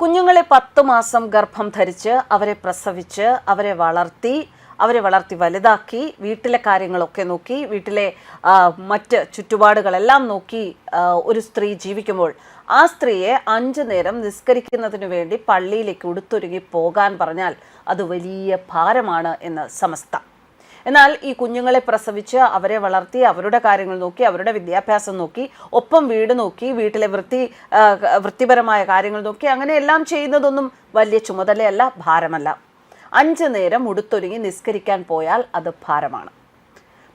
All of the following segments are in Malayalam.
കുഞ്ഞുങ്ങളെ പത്ത് മാസം ഗർഭം ധരിച്ച് അവരെ പ്രസവിച്ച് അവരെ വളർത്തി അവരെ വളർത്തി വലുതാക്കി വീട്ടിലെ കാര്യങ്ങളൊക്കെ നോക്കി വീട്ടിലെ മറ്റ് ചുറ്റുപാടുകളെല്ലാം നോക്കി ഒരു സ്ത്രീ ജീവിക്കുമ്പോൾ ആ സ്ത്രീയെ അഞ്ചു നേരം നിസ്കരിക്കുന്നതിനു വേണ്ടി പള്ളിയിലേക്ക് ഉടുത്തൊരുങ്ങി പോകാൻ പറഞ്ഞാൽ അത് വലിയ ഭാരമാണ് എന്ന് സമസ്ത എന്നാൽ ഈ കുഞ്ഞുങ്ങളെ പ്രസവിച്ച് അവരെ വളർത്തി അവരുടെ കാര്യങ്ങൾ നോക്കി അവരുടെ വിദ്യാഭ്യാസം നോക്കി ഒപ്പം വീട് നോക്കി വീട്ടിലെ വൃത്തി വൃത്തിപരമായ കാര്യങ്ങൾ നോക്കി അങ്ങനെ എല്ലാം ചെയ്യുന്നതൊന്നും വലിയ ചുമതലയല്ല ഭാരമല്ല. അഞ്ച് നേരം ഉടുത്തൊരുങ്ങി നിസ്കരിക്കാൻ പോയാൽ അത് ഭാരമാണ്.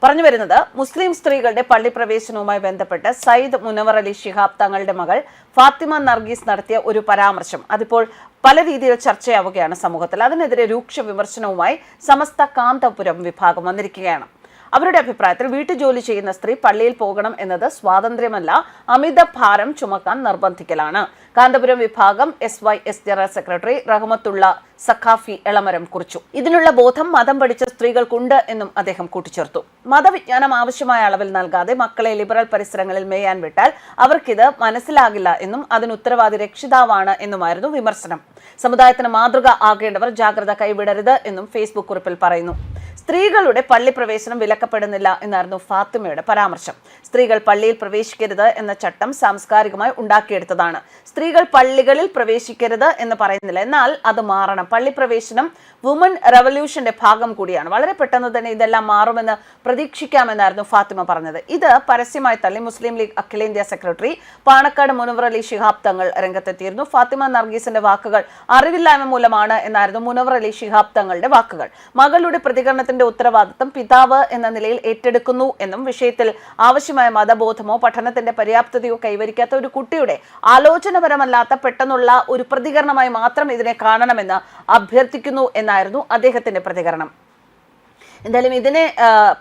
പറഞ്ഞു വരുന്നത് മുസ്ലിം സ്ത്രീകളുടെ പള്ളി പ്രവേശനവുമായി ബന്ധപ്പെട്ട് സയ്യിദ് മുനവർ അലി ശിഹാബ് തങ്ങളുടെ മകൾ ഫാത്തിമ നർഗീസ് നടത്തിയ ഒരു പരാമർശം. അതിപ്പോൾ പല രീതിയിൽ ചർച്ചയാവുകയാണ് സമൂഹത്തിൽ. അതിനെതിരെ രൂക്ഷ വിമർശനവുമായി സമസ്ത കാന്തപുരം വിഭാഗം വന്നിരിക്കുകയാണ്. അവരുടെ അഭിപ്രായത്തിൽ വീട്ടുജോലി ചെയ്യുന്ന സ്ത്രീ പള്ളിയിൽ പോകണം എന്നത് സ്വാതന്ത്ര്യമല്ല അമിത ഭാരം ചുമക്കാൻ നിർബന്ധിക്കലാണ്. കാന്തപുരം വിഭാഗം S Y S general secretary Rahmathulla Saqafi Elamaram കുറിച്ചു. ഇതിനുള്ള ബോധം മതം പഠിച്ച സ്ത്രീകൾക്കുണ്ട് എന്നും അദ്ദേഹം കൂട്ടിച്ചേർത്തു. മതവിജ്ഞാനം ആവശ്യമായ അളവിൽ നൽകാതെ മക്കളെ ലിബറൽ പരിസരങ്ങളിൽ മേയാൻ വിട്ടാൽ അവർക്കിത് മനസ്സിലാകില്ല എന്നും അതിന് ഉത്തരവാദി രക്ഷിതാവാണ് എന്നുമായിരുന്നു വിമർശനം. സമുദായത്തിന് മാതൃക ആകേണ്ടവർ ജാഗ്രത കൈവിടരുത് എന്നും ഫേസ്ബുക്ക് കുറിപ്പിൽ പറയുന്നു. സ്ത്രീകളുടെ പള്ളി പ്രവേശനം വിലക്കപ്പെടുന്നില്ല എന്നായിരുന്നു ഫാത്തിമയുടെ പരാമർശം. സ്ത്രീകൾ പള്ളിയിൽ പ്രവേശിക്കരുത് എന്ന ചട്ടം സാംസ്കാരികമായി ഉണ്ടാക്കിയെടുത്തതാണ്. സ്ത്രീകൾ പള്ളികളിൽ പ്രവേശിക്കരുത് എന്ന് പറയുന്നില്ല. എന്നാൽ അത് മാറണം. പള്ളി പ്രവേശനം വുമൺ റവല്യൂഷന്റെ ഭാഗം കൂടിയാണ്. വളരെ പെട്ടെന്ന് തന്നെ ഇതെല്ലാം മാറുമെന്ന് പ്രതീക്ഷിക്കാമെന്നായിരുന്നു ഫാത്തിമ പറഞ്ഞത്. ഇത് പരസ്യമായി തള്ളി മുസ്ലിം ലീഗ് അഖിലേന്ത്യാ സെക്രട്ടറി പാണക്കാട് മുനവർ അലി ശിഹാബ് തങ്ങൾ രംഗത്തെത്തിയിരുന്നു. ഫാത്തിമ നർഗീസിന്റെ വാക്കുകൾ അറിവില്ലായ്മ മൂലമാണ് എന്നായിരുന്നു മുനവർ അലി ശിഹാബ് തങ്ങളുടെ വാക്കുകൾ. മകളുടെ പ്രതികരണത്തിന്റെ ഉത്തരവാദിത്തം പിതാവ് എന്ന നിലയിൽ ഏറ്റെടുക്കുന്നു എന്നും വിഷയത്തിൽ ആവശ്യമായ മതബോധമോ പഠനത്തിന്റെ പര്യാപ്തതയോ കൈവരിക്കാത്ത ഒരു കുട്ടിയുടെ ആലോചനപരമല്ലാത്ത പെട്ടെന്നുള്ള ഒരു പ്രതികരണമായി മാത്രം ഇതിനെ കാണണമെന്ന് അഭ്യർത്ഥിക്കുന്നു എന്നായിരുന്നു അദ്ദേഹത്തിന്റെ പ്രതികരണം. എന്തായാലും ഇതിനെ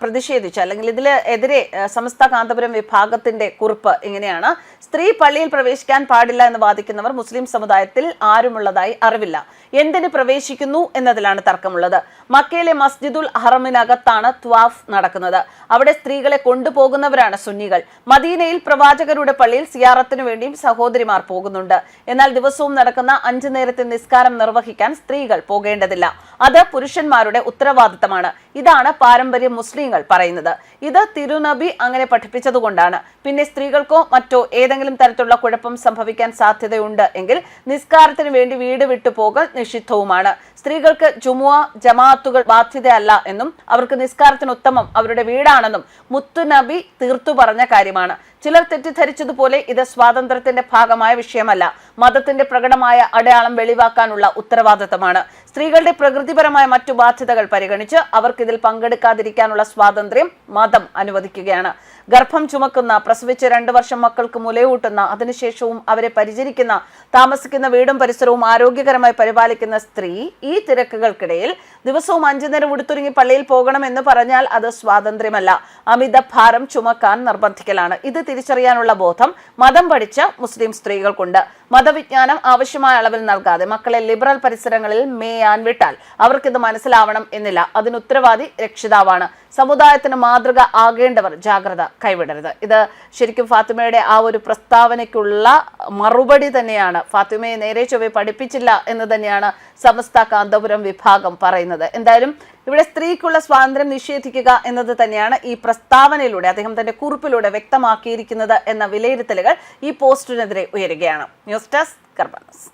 പ്രതിഷേധിച്ച് അല്ലെങ്കിൽ ഇതിൽ എതിരെ സമസ്ത കാന്തപുരം വിഭാഗത്തിന്റെ കുറിപ്പ് ഇങ്ങനെയാണ്. സ്ത്രീ പള്ളിയിൽ പ്രവേശിക്കാൻ പാടില്ല എന്ന് വാദിക്കുന്നവർ മുസ്ലിം സമുദായത്തിൽ ആരുമുള്ളതായി അറിവില്ല. എന്തിന് പ്രവേശിക്കുന്നു എന്നതിലാണ് തർക്കമുള്ളത്. മക്കയിലെ മസ്ജിദുൽ ഹറമിനകത്താണ് ത്വാഫ് നടക്കുന്നത്. അവിടെ സ്ത്രീകളെ കൊണ്ടുപോകുന്നവരാണ് സുന്നികൾ. മദീനയിൽ പ്രവാചകരുടെ പള്ളിയിൽ സിയാറത്തിന് വേണ്ടിയും സഹോദരിമാർ പോകുന്നുണ്ട്. എന്നാൽ ദിവസവും നടക്കുന്ന അഞ്ചു നേരത്തെ നിസ്കാരം നിർവഹിക്കാൻ സ്ത്രീകൾ പോകേണ്ടതില്ല. അത് പുരുഷന്മാരുടെ ഉത്തരവാദിത്തമാണ്. ഇതാണ് പാരമ്പര്യ മുസ്ലിങ്ങൾ പറയുന്നത്. ഇത് തിരുനബി അങ്ങനെ പഠിപ്പിച്ചതുകൊണ്ടാണ്. പിന്നെ സ്ത്രീകൾക്കോ മറ്റോ ഏതെങ്കിലും തരത്തിലുള്ള കുഴപ്പം സംഭവിക്കാൻ സാധ്യതയുണ്ട് എങ്കിൽ നിസ്കാരത്തിന് വേണ്ടി വീട് വിട്ടു പോകൽ നിഷിദ്ധവുമാണ്. സ്ത്രീകൾക്ക് ജുമുഅ ജമാഅത്തുകൾ ബാധ്യതയല്ല എന്നും അവർക്ക് നിസ്കാരത്തിന് ഉത്തമം അവരുടെ വീടാണെന്നും മുത്തുനബി തീർത്തു പറഞ്ഞ കാര്യമാണ്. ചിലർ തെറ്റിദ്ധരിച്ചതുപോലെ ഇത് സ്വാതന്ത്ര്യത്തിന്റെ ഭാഗമായ വിഷയമല്ല. മതത്തിന്റെ പ്രകടമായ അടയാളം വെളിവാക്കാനുള്ള ഉത്തരവാദിത്തമാണ്. സ്ത്രീകളുടെ പ്രകൃതിപരമായ മറ്റു ബാധ്യതകൾ പരിഗണിച്ച് അവർക്കിതിൽ പങ്കെടുക്കാതിരിക്കാനുള്ള സ്വാതന്ത്ര്യം മതം അനുവദിക്കുകയാണ്. ഗർഭം ചുമക്കുന്ന പ്രസവിച്ച് രണ്ടു വർഷം മക്കൾക്ക് മുലയൂട്ടുന്ന അതിനുശേഷവും അവരെ പരിചരിക്കുന്ന താമസിക്കുന്ന വീടും പരിസരവും ആരോഗ്യകരമായി പരിപാലിക്കുന്ന സ്ത്രീ ഈ തിരക്കുകൾക്കിടയിൽ ദിവസവും അഞ്ചു നേരം ഉടുത്തുരുങ്ങി പള്ളിയിൽ പോകണമെന്ന് പറഞ്ഞാൽ അത് സ്വാതന്ത്ര്യമല്ല. അമിത ഭാരം ചുമക്കാൻ നിർബന്ധിക്കലാണ്. ഇത് തിരിച്ചറിയാനുള്ള ബോധം മതം പഠിച്ച മുസ്ലിം സ്ത്രീകൾക്കുണ്ട്. മതവിജ്ഞാനം ആവശ്യമായ അളവിൽ നൽകാതെ മക്കളെ ലിബറൽ പരിസരങ്ങളിൽ മേയാൻ വിട്ടാൽ അവർക്കിത് മനസ്സിലാവണം എന്നില്ല. അതിന് ഉത്തരവാദി രക്ഷിതാവാണ്. സമുദായത്തിന് മാതൃക ആകേണ്ടവർ ജാഗ്രത കൈവിടരുത്. ഇത് ശരിക്കും ഫാത്തിമയുടെ ആ ഒരു പ്രസ്താവനയ്ക്കുള്ള മറുപടി തന്നെയാണ്. ഫാത്തിമയെ നേരെ ചൊവ്വെ പഠിപ്പിച്ചില്ല എന്ന് തന്നെയാണ് സമസ്ത കാന്തപുരം വിഭാഗം പറയുന്നത്. എന്തായാലും ഇവിടെ സ്ത്രീക്കുള്ള സ്വാതന്ത്ര്യം നിഷേധിക്കുക എന്നത് തന്നെയാണ് ഈ പ്രസ്താവനയിലൂടെ അദ്ദേഹം തന്റെ കുറിപ്പിലൂടെ വ്യക്തമാക്കിയിരിക്കുന്നത് എന്ന വിലയിരുത്തലുകൾ ഈ പോസ്റ്റിനെതിരെ ഉയരുകയാണ്. News desk കർബാനസ്.